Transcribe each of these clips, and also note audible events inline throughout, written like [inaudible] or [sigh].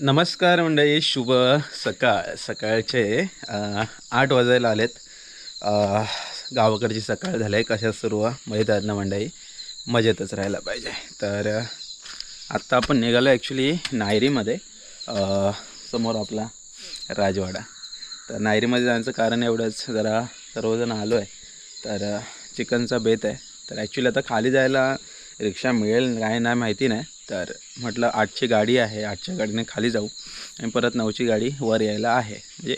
नमस्कार मंडळी शुभ सकाळ सकाळचे आठ वाजायला आलेत. गावाकडची सकाळ झाली आहे कशा सुरू मैदानं आहेत ना मंडळी? मजेतच राहायला पाहिजे. तर आत्ता आपण निघालो ॲक्च्युली नायरीमध्ये. समोर आपला राजवाडा. तर नायरीमध्ये जाण्याचं कारण एवढंच जरा सर्वजण आलो आहे तर चिकनचा बेत आहे. तर ॲक्च्युली आता खाली जायला रिक्षा मिळेल काय नाही माहिती नाही. तर म्हटलं आठची गाडी आहे आठच्या गाडीने खाली जाऊ. आणि परत नऊची गाडी वर यायला आहे. म्हणजे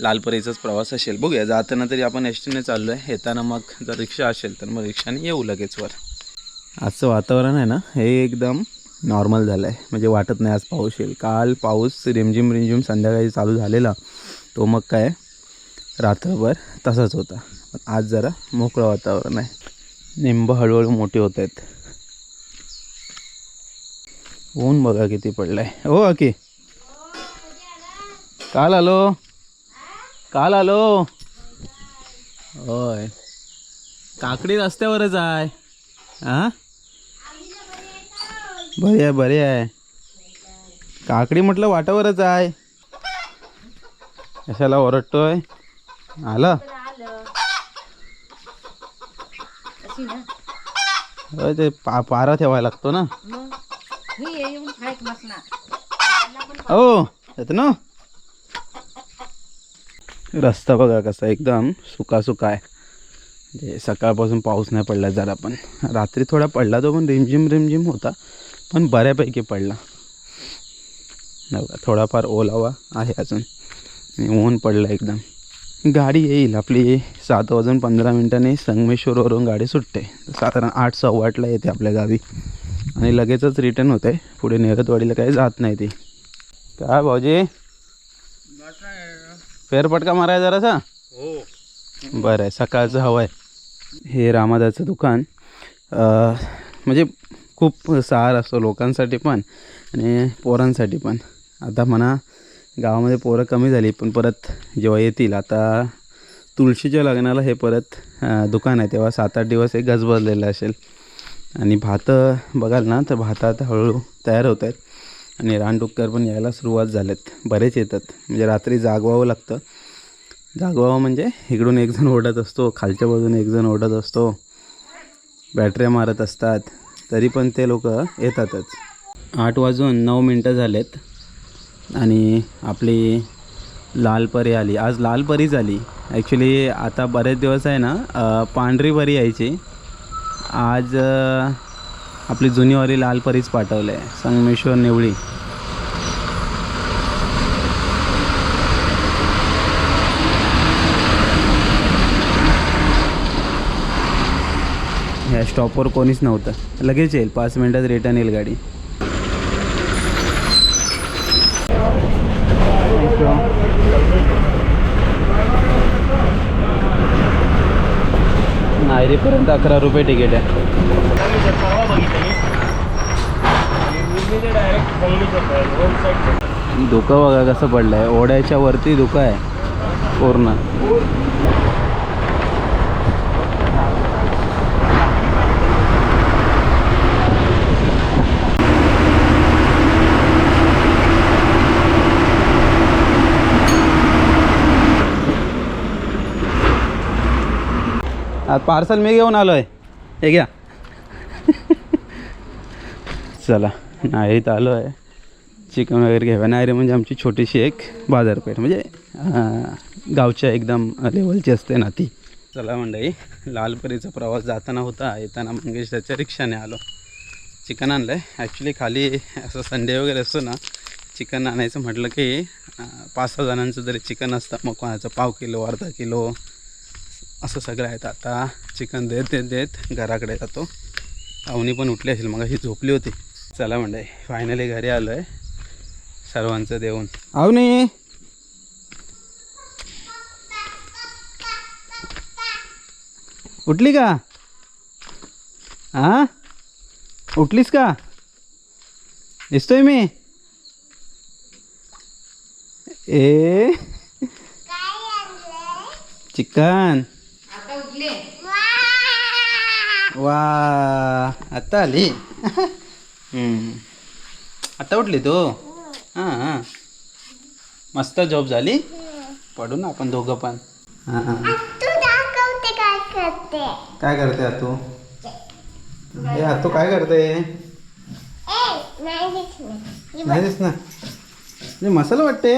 लालपरीचाच प्रवास असेल. बघूया जाताना तरी आपण एस टीने चाललो आहे येताना मग जर रिक्षा असेल तर मग रिक्षाने येऊ लगेच वर. आजचं वातावरण आहे ना हे एकदम नॉर्मल झालं आहे म्हणजे वाटत नाही आज पाऊस येईल. काल पाऊस रिमझिम रिमझिम संध्याकाळी चालू झालेला. तो मग काय रात्रभर तसाच होता. पण आज जरा मोकळं वातावरण आहे. निंब हळूहळू मोठी होत आहेत. ऊन बघा किती पडलंय. हो अकी काल आलो. काल आलो. होय. काकडी रस्त्यावरच आहे. हा बरी आहे बरी आहे. काकडी म्हटलं वाटावरच आहे. कशाला ओरडतोय? आलं? होय, ते पा पारा ठेवायला लागतो ना. हो येत ना? रस्ता बघा कसा एकदम सुका सुका आहे. म्हणजे सकाळपासून पाऊस नाही पडला जरा पण. रात्री थोडा पडला तो पण रिमझिम रिमझिम होता पण बऱ्यापैकी पडला. बघा थोडाफार ओलावा आहे अजून. आणि ऊन पडलं एकदम. गाडी येईल आपली. सात वाजून पंधरा मिनटांनी संगमेश्वरवरून गाडी सुटते. साधारण आठ सव्वा आठला येते आपल्या गावी. आणि लगेचच रिटर्न होत आहे पुढे नेरतवाडीला काही जात नाही ती. काय भाऊजी? फेरपटका मारायचा जरासा? हो बरं आहे सकाळचं हवं आहे. हे रामादाचं दुकान. म्हणजे खूप सहार असतो लोकांसाठी पण आणि पोरांसाठी पण. आता म्हणा गावामध्ये पोरं कमी झाली पण परत जेव्हा येतील आता तुळशीच्या लग्नाला हे परत दुकान आहे तेव्हा सात आठ दिवस हे गजबजलेलं असेल. आणि भात बघाल ना तर भातात हळूहळू तयार होत आहेत. आणि रानडुक्कर पण यायला सुरुवात झाल्यात बरेच येतात. म्हणजे रात्री जागवावं लागतं. जागवावं म्हणजे इकडून एक जण ओढत असतो खालच्या बाजूने एक जण ओढत असतो. बॅटऱ्या मारत असतात. तरी पण ते लोक येतातच. आठ वाजून नऊ मिनटं झालेत. आणि आपली लाल परी आली. आज लाल परीच आली. ॲक्च्युली आता बरेच दिवस आहे ना पांढरी परी यायची. आज आपली जुनीवारी लाल परीच पाठवलं आहे. संगमेश्वर निवळी. ह्या स्टॉपवर कोणीच नव्हतं. लगेच येईल. पाच मिनटात रिटर्न येईल गाडी. नायरीपर्यंत अकरा रुपये तिकीट आहे. धुकं बघा कसं पडलं आहे ओढ्याच्या वरती धुकं आहे. पूर्ण. पार्सल मी घेऊन आलो आहे हे घ्या. चला नाही इथं आलो आहे चिकन वगैरे घ्यावं नाही रे म्हणजे आमची छोटीशी एक बाजारपेठ म्हणजे गावच्या एकदम लेवलची असते ना ती. चला मंडई लालपरीचा प्रवास जाताना होता. येताना मंगेश त्याच्या रिक्षाने आलो. चिकन आणलं आहे ॲक्च्युली खाली असं संडे वगैरे असतो ना चिकन आणायचं म्हटलं की पाच सहा जणांचं जरी चिकन असतं मग कोणाचं पाव किलो अर्धा किलो असं सगळं आहे. तर आता चिकन देत देत देत घराकडे जातो. अवनी पण उठली असेल मग ही झोपली होती. चला म्हणजे फायनली घरी आलो आहे सर्वांचं देऊन. अवनी उठली का? हां उठलीस का? दिसतोय मी? ए? चिकन. वा आता आली. हम्म. आता उठली तू? हां हां. मस्त झोप झाली? पडू ना आपण दोघं पण. हां हां. काय करते. काय करते तू ए तू काय करते? ए नाही ना. हे मसाला वाटते?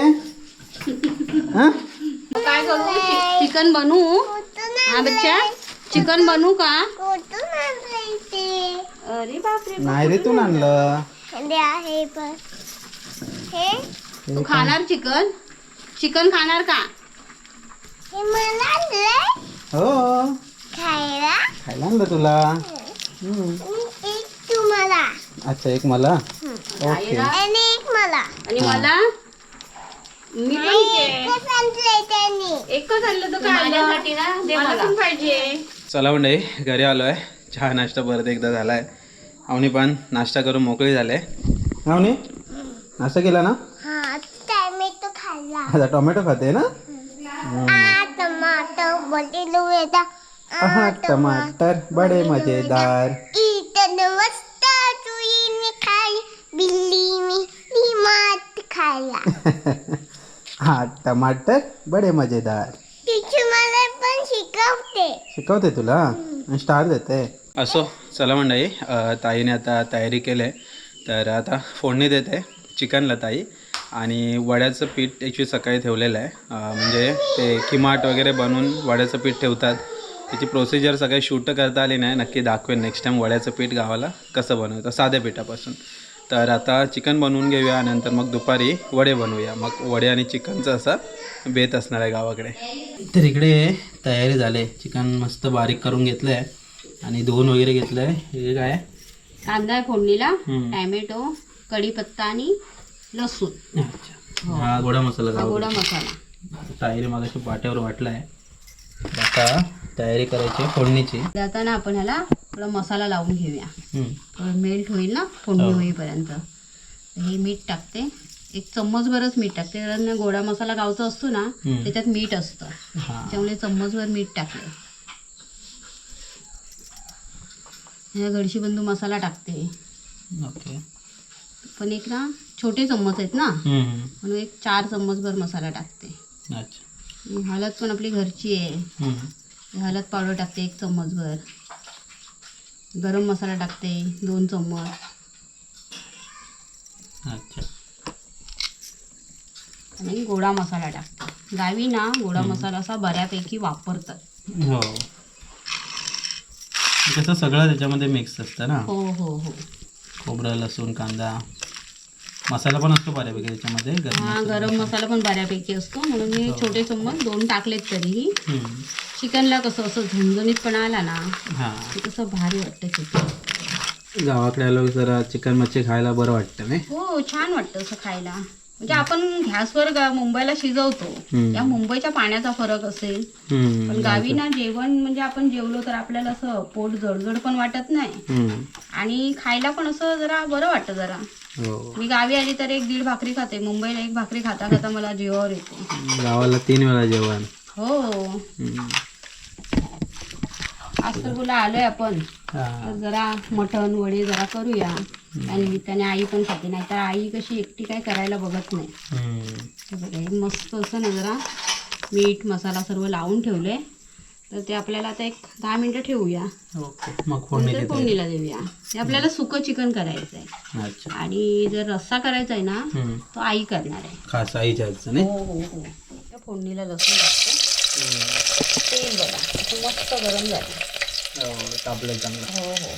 हां? काय करू? चिकन बनवू. हा बच्चा चिकन बनवू का? अरे बापरे नाही रे तू आणलं. हे आहे पण. हे? तू खाणार चिकन? चिकन खाणार का? हे मला आणलंय. हो. खायला? खायला आणलं तुला? हम्म. एक तुम्हाला अच्छा एक मला? ओके. आणि एक मला. आणि मला? मी पण घे. एकच आणलंय त्यांनी. एकच आणलं तर काय माझ्यासाठी ना दे मला पण पाहिजे. चला मंडळी घरी आलो आहे चहा नाश्ता परत एकदा झाला आहे अवनी पण नाश्ता करून मोकळी झाले. अवनी नाश्ता केला ना? हा टॅमॅटो खाल्ला. आता टोमॅटो खाते ना? हा टमाटर बडे मजेदार. बिल्ली मी खायला [laughs] हा टमाटर बडे मजेदार. तिची मला पण शिकवते. शिकवते तुला? आणि स्टार देते. असो चला मंडळी ताईने आता तयारी केली आहे. तर आता फोडणी देते चिकनला ताई. आणि वड्याचं पीठ ॲक्च्युली सकाळी ठेवलेलं आहे. अ, म्हणजे ते किमाट वगैरे बनवून वड्याचं पीठ ठेवतात. त्याची प्रोसिजर सगळी शूट करता आली नाही नक्की दाखवेन नेक्स्ट टाईम वड्याचं पीठ गावाला कसं बनवतं साध्या पिठापासून. तर आता चिकन बनवून घेऊया नंतर मग दुपारी वडे बनवूया. मग वडे आणि चिकनचं असं बेत असणार आहे गावाकडे. तर इकडे तयारी झाली. चिकन मस्त बारीक करून घेतलं आहे आणि धुवून वगैरे घेतलं आहे हे काय? कांदा फोडणीला. टॅमॅटो कढीपत्ता आणि लसूण. हा गोडा मसाला गोडा मसाला. ताईने मला वाट्यावर वाटला आहे आता तयारी करायची फोडणीची. आता ना आपण ह्याला थोडा मसाला लावून घेऊया. थोडं मेल्ट होईल ना फोडणी हो. होईपर्यंत. हे मीठ टाकते. एक चम्मचभरच मीठ टाकते. कारण गोडा मसाला गावचा असतो ना. त्याच्यात मीठ असतं. त्यामुळे चम्मचभर मीठ टाकले गडशी बंधू मसाला टाकते. ओके. पण एक ना छोटे चम्मच आहेत ना. म्हणून एक चार चम्मचभर मसाला टाकते. हळद पण आपली घरची आहे. हळद पावडर टाकते एक चम्मचभर. गरम मसाला टाकते दोन चम्मच. अच्छा. आणि गोडा मसाला टाकते. गावी ना गोडा मसाला असा बऱ्यापैकी वापरतात. हो. कसं सगळं त्याच्यामध्ये मिक्स असतं ना? हो हो हो. खोबरं लसूण कांदा. मसाला पण असतो बऱ्यापैकी त्याच्यामध्ये गरम हा मसाला. गरम मसाला पण बऱ्यापैकी असतो. म्हणून मी छोटे चम्मच दोन टाकलेत तरीही. हम्म. चिकनला कसं असं झणझणीतपणा आला ना हा. की कसं भारी वाटतं चिकन. गावाकडे आलो की जरा चिकन मच्छी खायला बरं वाटतं नाही? हो छान वाटतं असं खायला. म्हणजे आपण गॅसवर गा- मुंबईला शिजवतो. हम्म. या मुंबईच्या पाण्याचा फरक असेल. हम्म. पण गावी ना जेवण म्हणजे आपण जेवलो तर आपल्याला असं पोट जडजड पण वाटत नाही. हम्म. आणि खायला पण असं जरा बरं वाटतं जरा. हो मी गावी आली तर एक दीड भाकरी खाते मुंबईला एक भाकरी खाता खाता मला जीवावर येते. गावाला तीन वेळा जेवण. हो. आज तर बोला आलोय आपण. हा. तर जरा मटण वडे जरा करूया. त्या निमित्ताने आई पण खाते नाही तर आई कशी एकटी काय करायला बघत नाही. हे बघा, हे मस्त असं ना जरा मीठ मसाला सर्व लावून ठेवले तर ते आपल्याला आता एक दहा मिनिटं ठेवूया. ओके मग फोडणीला देऊया. हे आपल्याला सुकं चिकन करायचं आहे अच्छा. आणि जर रस्सा करायचा आहे ना. तो आई करणार आहे. खास आईच्या हो नाही? हो हो फोडणीला लसूण टाकते. तेल बघा मस्त गरम झालं. हो, तापलं चांगलं. हो हो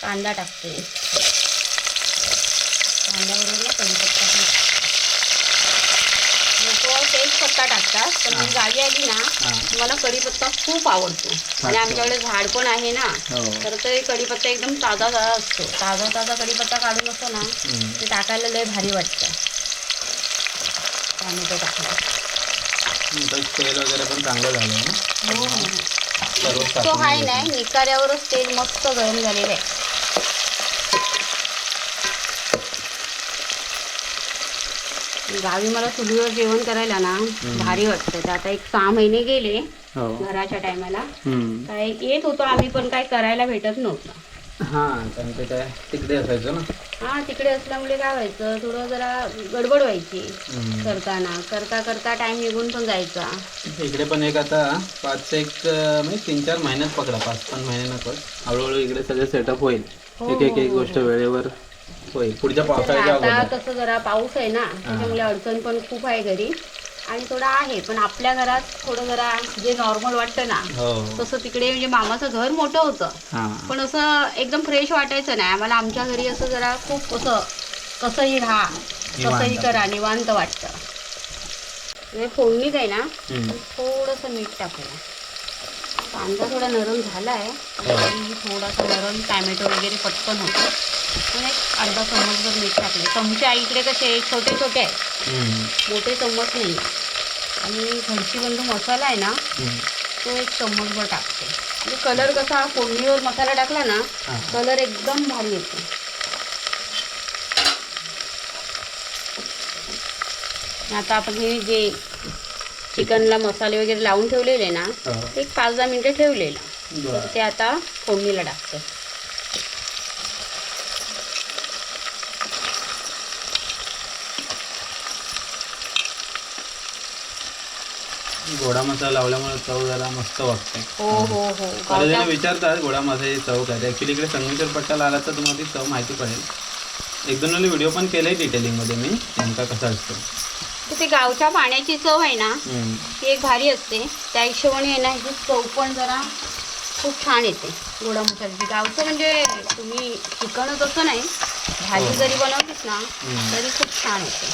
कांदा टाकते. कांद्याबरोबर ना कढीपत्ता पण लोक तेजपत्ता टाकतात पण मी गावी आली ना. मला कढीपत्ता खूप आवडतो. आणि आमच्याकडे झाड पण आहे ना हो. तर ते कढीपत्ता एकदम ताजा ताजा असतो. ताजा ताजा कढीपत्ता काढून असतो ना. ते टाकायला लय भारी वाटतं. टॅमॅटो टाकला. तेल वगैरे पण चांगलं झालं ना? हो हो. तो हाय. नाही निकाऱ्यावरच तेल मस्त गरम झालेलं आहे. गावी मला चुलीवर जेवण करायला ना भारी वाटतं. ते आता एक सहा महिने गेले हो. घराच्या टायमाला. काय येत होतो आम्ही पण काय करायला भेटत नव्हतं. हां कारण ते काय तिकडे असायचं ना. हा तिकडे असल्यामुळे काय व्हायचं थोडं जरा गडबड व्हायची. करताना. करता करता टाइम निघून पण जायचा. इकडे पण एक आता पाच एक म्हणजे तीन चार महिन्यात पकडा पाच पण महिने नको हळूहळू इकडे सगळं सेटअप होईल. हो, एक एक एक हो, गोष्ट वेळेवर पुढच्या पावसाळ्याच्या आता अगोदर. कसं जरा पाऊस आहे ना त्याच्यामुळे अडचण पण खूप आहे घरी. आणि थोडं आहे पण आपल्या घरात थोडं जरा जे नॉर्मल वाटतं ना हो. तसं तिकडे म्हणजे मामाचं घर मोठं होतं. हां. पण असं एकदम फ्रेश वाटायचं नाही. आम्हाला आमच्या घरी असं जरा खूप असं कसंही राहा कसंही निवांत. करा निवांत वाटतं. म्हणजे फोडणीत आहे ना हम्म. थोडंसं मीठ टाकूया. कांदा थोडा नरम झाला आहे थोडासा नरम टॅमॅटो वगैरे पटकन होतो. पण एक अर्धा चम्मच जर मीठ टाकले चमचे आईकडे कसे छोटे छोटे आहेत. मोठे चम्मच नाही. आणि घरची बंधू मसाला आहे ना. तो एक चम्मचभर टाकते. म्हणजे कलर कसा फोडणीवर मसाला टाकला ना. कलर एकदम भारी येतो. आता आपण हे जे चिकनला मसाले वगैरे लावून ठेवलेले ना. एक पाच दहा मिनटं ठेवलेलं. तर. ते आता फोडणीला टाकते. गोडा मसाला लावल्यामुळे चव जरा मस्त वाटते. हो हो हो. विचारतात गोडा मसाल्याची चव काय? ॲक्च्युली इकडे संगमेश्वर पट्टाला आला तर तुम्हाला ती चव माहिती पडेल. एक दोन वेळी व्हिडिओ पण केले डिटेलिंगमध्ये मी नेमका कसा असतो. तर ते गावच्या पाण्याची चव आहे ना. ती एक भारी असते त्या हिशोबाने आहे ना ही चव पण जरा खूप छान येते गोडा मसाल्याची गावचं म्हणजे तुम्ही चिकनच असं नाही भाजी हो. जरी बनवलीस ना. तरी खूप छान येते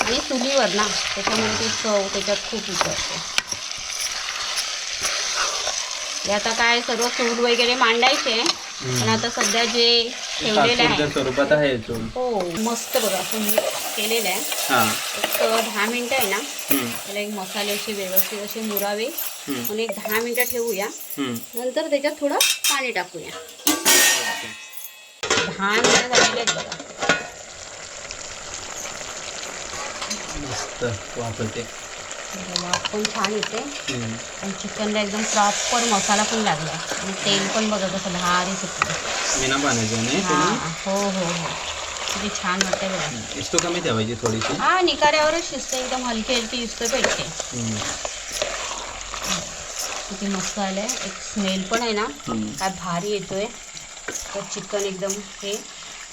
आणि चुलीवर ना त्याच्यामुळे ती चव त्याच्यात खूप उतरते हे आता काय सर्व सूड वगैरे मांडायचे पण आता सध्या जे ठेवलेलं आहे स्वरूपात आहे हो मस्त बघा केलेलं आहे. हां. एक दहा मिनटं आहे ना. त्याला एक मसाले असे व्यवस्थित असे मुरावे. म्हणून एक दहा मिनटं ठेवूया. नंतर त्याच्यात थोडं पाणी टाकूया. दहा मिनटं झालेले आहेत बघा. मस्त वापरते पण छान येते. हम्म. आणि चिकनला एकदम प्रॉपर मसाला पण लागला. आणि तेल पण बघा कसं भारी सुटलं हो हो हो किती छान वाटते बघा. इस्तो कमी ठेवायची थोडीशी. हा निकाऱ्यावरच शिजते एकदम हलकी हलकी इस्त हम्म. किती मस्त आलंय. एक स्मेल पण आहे ना हम्म. काय भारी येतोय. तर चिकन एकदम हे.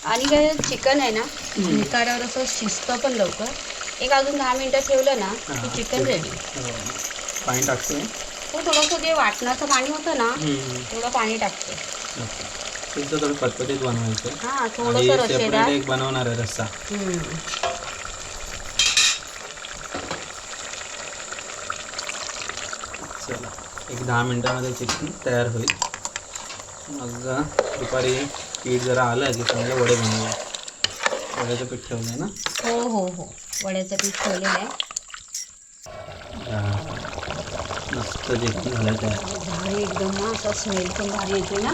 आणि काय चिकन आहे ना निकाऱ्यावर असं शिजतं पण लवकर. एक अजून दहा मिनटं ठेवलं ना की. चिकन रेडी हो. पाणी टाकते हो थोडंसं जे वाटणाचं पाणी होतं ना. तेवढं पाणी टाकते. तुमचं थोडं पटपटीत बनवायचं हां थोडंसं एक बनवणार आहे रस्सा. चला एक दहा मिनटामध्ये चिकन तयार होईल मग दुपारी पीठ जरा आलं की चांगले वडे बनवूया वड्याचं पीठ ठेवलं ना हो हो हो. वड्याचं पीठ ठेवलेलं आहे. भारी एकदम असा स्मेल पण भारी येते ना.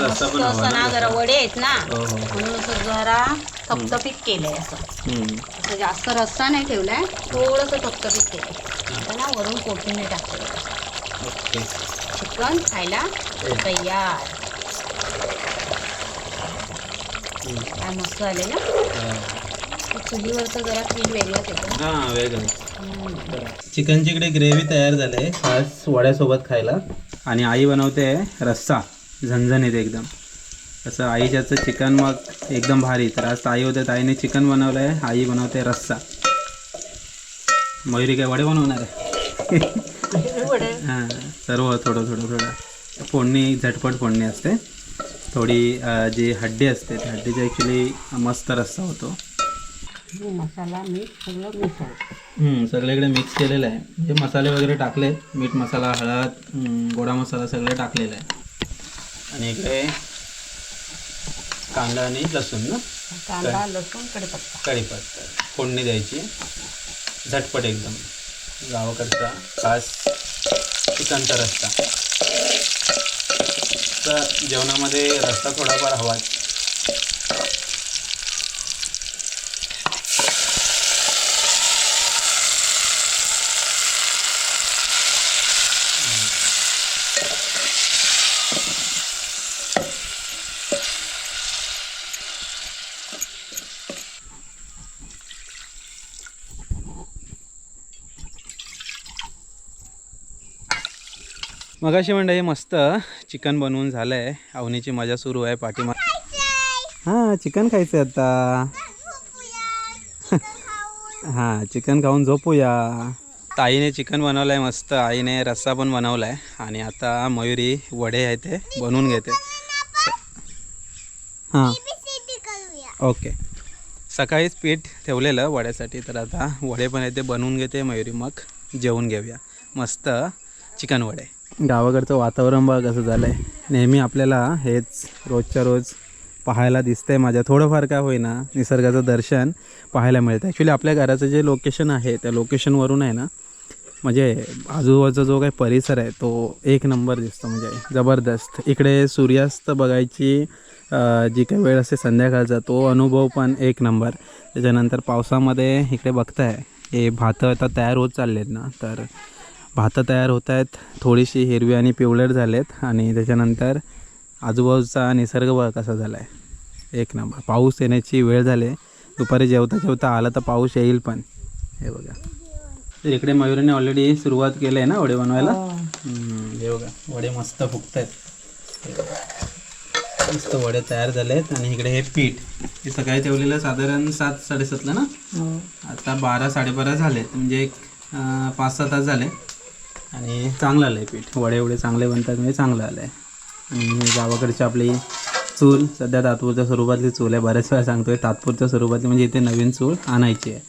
मस्त असं ना जरा वडे आहेत ना. हो हो. म्हणून असं जरा थपथपीत केलंय असं. असं जास्त रस्सा नाही ठेवलाय थोडंसं थपथपीत केलंय. ना वरून कोथिंबीर टाकते. चिकन खायला तयार. काय मस्त आले ना हा. चुलीवरचं जरा फील वेगळंच येतं. हां वेगळं. चिकनची इकडे ग्रेव्ही तयार झाली आहे. खास वड्यासोबत खायला. आणि आई बनवते रस्सा. झणझणीत एकदम. तसं आईच्याचं चिकन मग एकदम भारी. तर आज ताई होते ताईने चिकन बनवलं आहे. आई बनवते रस्सा. मयुरी काय वडे बनवणार आहे? [laughs] हां सर्व थोडं थोडं थोडं. फोडणी झटपट फोडणी असते. थोडी जी हड्डी असते त्या हड्डीचा ॲक्च्युली मस्त रस्सा होतो. मसाला मीठ सगळं हम्म, सगळीकडे मिक्स केलेलं आहे. म्हणजे मसाले वगैरे टाकले मीठ मसाला हळद गोडा मसाला सगळं टाकलेलं आहे. आणि इकडे कांदा आणि लसूण ना? कांदा लसूण कडीपत्ता. कढीपत्ता फोडणी द्यायची. झटपट एकदम. गावाकडचा खास चिकनचा रस्ता. तर जेवणामध्ये रस्ता थोडाफार हवाच मगाशी मंडळी मस्त चिकन बनवून झालं आहे अवनीची मजा सुरू आहे पाठीमा हां चिकन खायचं आता. हां चिकन खाऊन झोपूया. ताईने चिकन बनवलं आहे मस्त. आईने रस्सा पण बनवला आहे आणि आता मयुरी वडे आहे ते बनवून घेते. हां. ओके. सकाळीच पीठ ठेवलेलं वड्यासाठी तर आता वडे पण आहे ते बनवून घेते मयुरी मग. जेवून घेऊया. मस्त चिकन वडे. गावाकडचं वातावरण बघा कसं झालं आहे नेहमी आपल्याला हेच रोजच्या रोज पाहायला दिसतंय माझ्या. थोडंफार काय होईना निसर्गाचं दर्शन पाहायला मिळतं ॲक्च्युली आपल्या घराचं जे लोकेशन आहे त्या लोकेशनवरून आहे ना म्हणजे आजूबाजूचा जो काही परिसर आहे तो एक नंबर दिसतो म्हणजे. जबरदस्त. इकडे सूर्यास्त बघायची जी काही वेळ असते संध्याकाळचा तो अनुभव पण एक नंबर. त्याच्यानंतर पावसामध्ये इकडे बघताय हे भातं आता तयार होत चालले आहेत ना. तर भातं तयार होत आहेत. थोडीशी हिरवी आणि पिवळट झालेत आणि त्याच्यानंतर आजूबाजूचा निसर्ग बघा कसा झाला आहे एक नंबर. पाऊस येण्याची वेळ झाली. दुपारी जेवता जेवता आला तर पाऊस येईल पण. हे बघा. तर इकडे मयुरीने ऑलरेडी सुरुवात केली आहे ना वडे बनवायला? हम्म, हे बघा. वडे मस्त फुगत आहेत मस्त वडे तयार झाले आहेत आणि इकडे हे पीठ. हे सकाळी ठेवलेलं साधारण सात साडेसातला ना? आता बारा साडेबारा झालेत. म्हणजे एक पाच सहा तास झाले. आणि चांगलं आलं आहे पीठ. वडे एवढे चांगले बनतात म्हणजे चांगलं आलं आहे आणि गावाकडची आपली चूल सध्या तात्पुरत्या स्वरूपातली चूल आहे. बऱ्याच वेळा सांगतोय तात्पुरत्या स्वरूपातली म्हणजे इथे नवीन चूल आणायची आहे.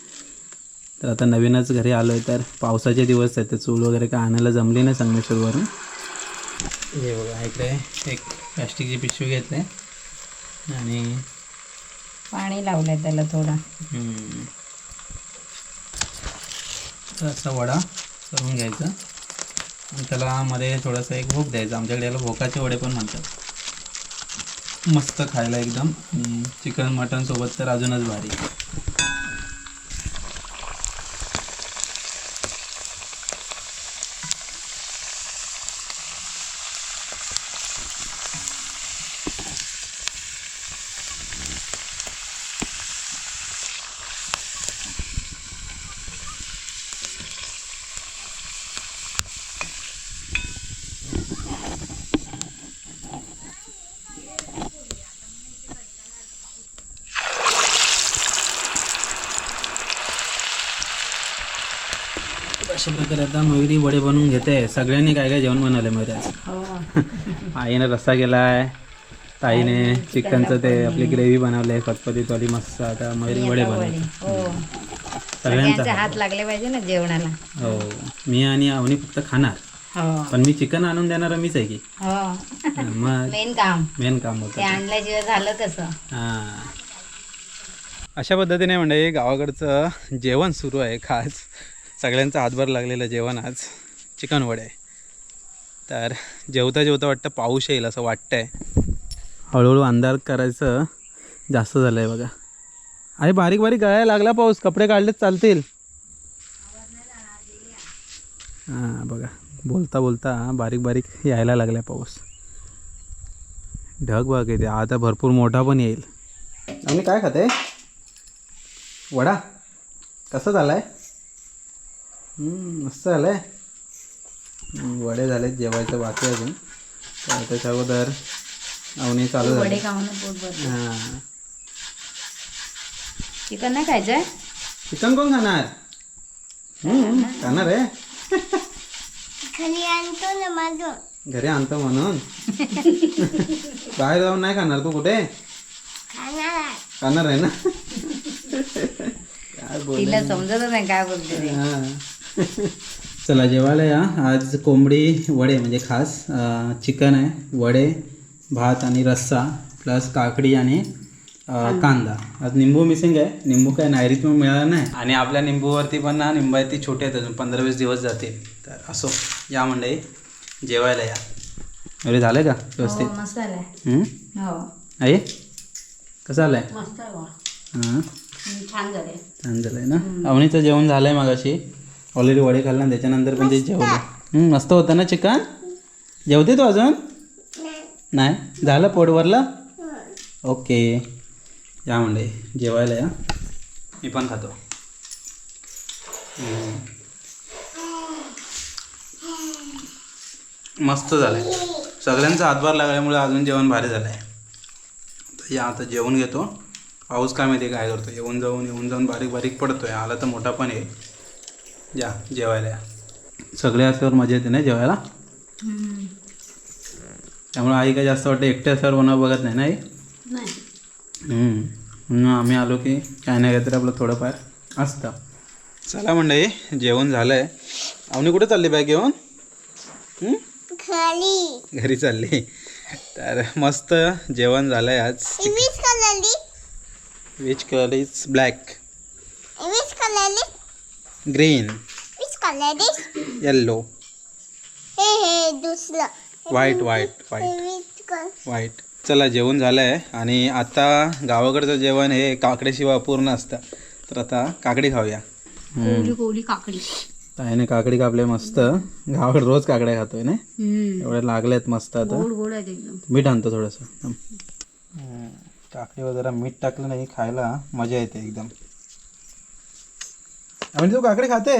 तर आता नवीनच घरी आलो आहे तर पावसाचे दिवस आहेत. तर चूल वगैरे काय आणायला जमली नाही संगमेश्वरवरून. हे बघा इकडे एक प्लॅस्टिकची पिशवी घेतली. आणि पाणी लावलंय त्याला थोडा. असा वडा करून घ्यायचा. त्याला मध्ये थोडासा एक भोक द्यायचा. आमच्याकडे याला भोकाचे वडे पण म्हणतात. मस्त खायला एकदम. चिकन मटन सोबत तर अजूनच भारी. अशा प्रकारे आता मयुरी वडे बनवून घेते. सगळ्यांनी काय काय जेवण बनवलं मयुरी आज? हो. आईने रस्सा केला आहे ताईने चिकनचं ते आपली ग्रेव्ही बनवली आहे फतफतीतवाली मस्त आता मयुरी वडे बनवले. हो. सगळ्यांचा हात लागले पाहिजे ना जेवणाला. हो. मी आणि अवनी फक्त खाणार. हो. पण मी चिकन आणून देणार मीच आहे की. मग मेन काम. मेन काम होतं आणल्याशिवाय झालं कसं हां. अशा पद्धतीने म्हणजे गावाकडचं जेवण सुरू आहे खास. सगळ्यांचं हातभार लागलेलं जेवण आज. चिकन वडे. तर जेवता जेवता वाटतं पाऊस येईल असं वाटतंय. हळूहळू अंधार करायचं जास्त झालं आहे बघा. अरे बारीक बारीक गळायला लागला पाऊस. कपडे काढलेच चालतील. हां बघा. बोलता बोलता बारीक बारीक यायला लागला पाऊस. ढग बघ येते आता भरपूर मोठा पण येईल. आम्ही काय खाते वडा. कसं झाला आहे मस्त झालाय. हम्म, वडे झालेत जेवायचं बाकी अजून. त्याच्या अगोदर अवनी चालू वडे झाले. हां. चिकन नाही खायचंय? चिकन कोण खाणार? हम्म, खाणार आहे. खाली आणतो ना माझं. घरी आणतो म्हणून. बाहेर जाऊन नाही खाणार तू कुठे? खाणार आहे. ना. काय बोल तिला समजतच नाही काय बोलते हा. चला जेवायला या. आज कोंबडी वडे म्हणजे खास. चिकन आहे वडे भात आणि रस्सा प्लस काकडी आणि कांदा. आज निंबू मिसिंग आहे. निंबू काय नायरीत पण मिळाला नाही. आणि आपल्या निंबूवरती पण ना निंबायती छोटे आहेत अजून पंधरा वीस दिवस जातील. तर असो या मंडळी जेवायला या. अरे झालं का? व्यवस्थित? हो, हम्म? हो. आई कसं आलंय? मस्त आहे बुवा. हां? छान झालंय. ना? अवनीचं जेवण झालंय मगाशी. ऑलरेडी वडे खाल्ला आणि त्याच्यानंतर पण ते जेवलं. हम्म, मस्त होतं ना चिकन जेवते तू अजून? नाही. झालं पोटवरला ओके. या म्हणले जेवायला या. मी पण खातो. मस्त झालं आहे सगळ्यांचा हातभार लागल्यामुळे अजून जेवण भारी झालं आहे तर या आता जेवण घेतो. पाऊस काय माहिती काय करतो येऊन जाऊन येऊन जाऊन बारीक बारीक पडतोय. आला तर मोठा पण येईल या जेवायला या. सगळे असल्यावर मजा येते ना जेवायला? त्यामुळे आई काय जास्त वाटतं एकटे असल्यावर बनवा बघत नाही ना आई? नाही. हम्म. म्हणून आम्ही आलो की काय नाही काहीतरी आपलं थोडंफार असतं. चला मंडळी जेवण झालं आहे अवनी कुठे चालली बॅग घेऊन? घरी चालली. तर मस्त जेवण झालं आहे आज veg colour is black green वीस कलरली येल्लो हे हे दुसरं व्हाईट व्हाईट व्हाईट कलर वाईट चला जेवण झालं आहे आणि आता गावाकडचं जेवण हे काकड्याशिवाय अपूर्ण असतं. तर आता काकडी खाऊया. कोवली कोवली काकडी. ताईने काकडी कापले मस्त. गावाकडे रोज काकड्या खातोय ना हम्म. एवढ्या लागल्यात मस्त आता. गोड गोड आहेत एकदम. मीठ आणतो थोडंसं. काकडीवर जरा मीठ टाकलं नाही खायला मजा येते एकदम. म्हणजे तू काकडी खाते?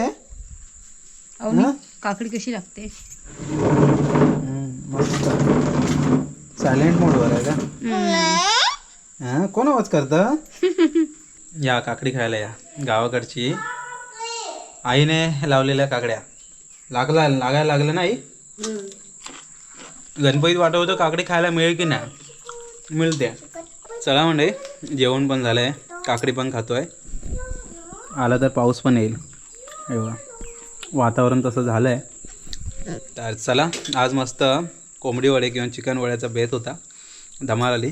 अहो काकडी कशी लागते? मस्त. सायलेंट मोडवर आहे का? हा कोण आवाज करतं? [laughs] या काकडी खायला या. गावाकडची आईने लावलेल्या काकड्या. लागला लागायला लागलं नाही? गणपतीत वाटत होतं काकडी खायला मिळेल की नाही? मिळते. चला म्हणजे जेवण पण झालं आहे काकडी पण खातोय. आला तर पाऊस पण येईल. एवढं. वातावरण तसं झालं आहे तर चला आज मस्त कोंबडी वडे किंवा चिकन वड्याचा बेत होता. धमाल आली.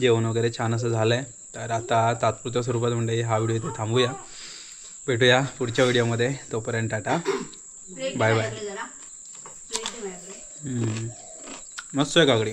जेवण वगैरे छान असं झालं आहे तर आता तात्पुरत्या स्वरूपात म्हणजे हा व्हिडिओ इथे थांबूया. भेटूया पुढच्या व्हिडिओमध्ये. तोपर्यंत टाटा. Bye bye. मस्त आहे काकडी.